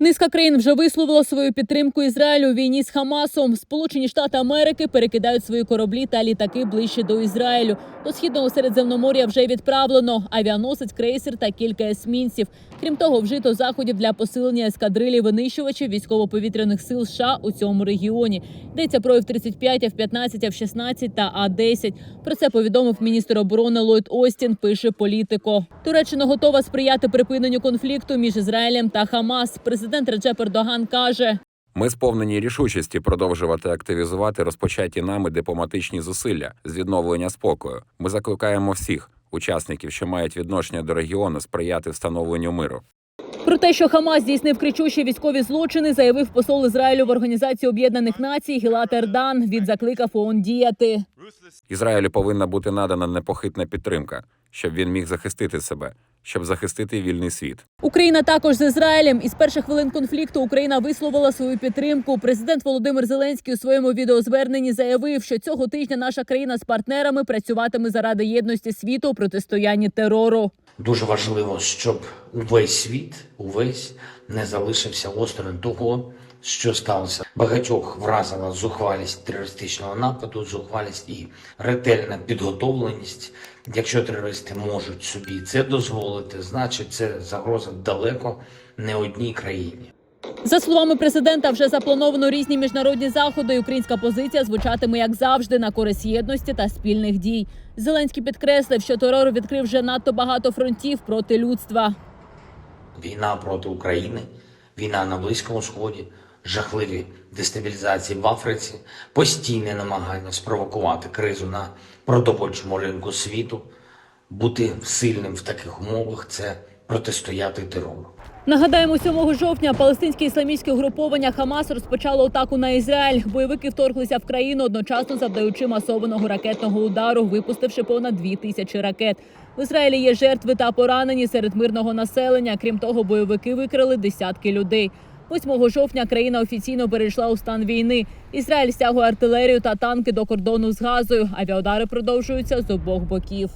Низка країн вже висловила свою підтримку Ізраїлю у війні з Хамасом. Сполучені Штати Америки перекидають свої кораблі та літаки ближче до Ізраїлю. До східного Середземномор'я вже відправлено авіаносець, крейсер та кілька есмінців. Крім того, вжито заходів для посилення ескадрилі винищувачів військово-повітряних сил США у цьому регіоні. Йдеться про F-35, F-15, F-16 та А-10. Про це повідомив міністр оборони Ллойд Остін. Пише політико. Туреччина готова сприяти припиненню конфлікту між Ізраїлем та Хамас. Президент Реджеп Ердоган каже. Ми сповнені рішучості продовжувати активізувати розпочаті нами дипломатичні зусилля з відновлення спокою. Ми закликаємо всіх учасників, що мають відношення до регіону, сприяти встановленню миру. Про те, що Хамас здійснив кричущі військові злочини, заявив посол Ізраїлю в Організації Об'єднаних Націй Гілат Ердан. Він закликав ООН діяти. Ізраїлю повинна бути надана непохитна підтримка, щоб він міг захистити себе, щоб захистити вільний світ. Україна також з Ізраїлем. Із перших хвилин конфлікту Україна висловила свою підтримку. Президент Володимир Зеленський у своєму відеозверненні заявив, що цього тижня наша країна з партнерами працюватиме заради єдності світу у протистоянні терору. Дуже важливо, щоб увесь світ, увесь не залишився осторонь того, що сталося. Багатьох вразила зухвалість терористичного нападу, зухвалість і ретельна підготовленість. Якщо терористи можуть собі це дозволити, значить це загроза далеко не одній країні. За словами президента, вже заплановано різні міжнародні заходи. і Українська позиція звучатиме як завжди на користь єдності та спільних дій. Зеленський підкреслив, що терор відкрив вже надто багато фронтів проти людства. Війна проти України, війна на Близькому Сході, жахливі дестабілізації в Африці, постійне намагання спровокувати кризу на продовольчому ринку світу. Бути сильним в таких умовах це протистояти терору. Нагадаємо, 7 жовтня палестинське ісламістське угруповання Хамас розпочало атаку на Ізраїль. Бойовики вторглися в країну, одночасно завдаючи масованого ракетного удару, випустивши понад дві тисячі ракет. В Ізраїлі є жертви та поранені серед мирного населення. Крім того, бойовики викрали десятки людей. 8 жовтня країна офіційно перейшла у стан війни. Ізраїль стягує артилерію та танки до кордону з Газою. Авіаудари продовжуються з обох боків.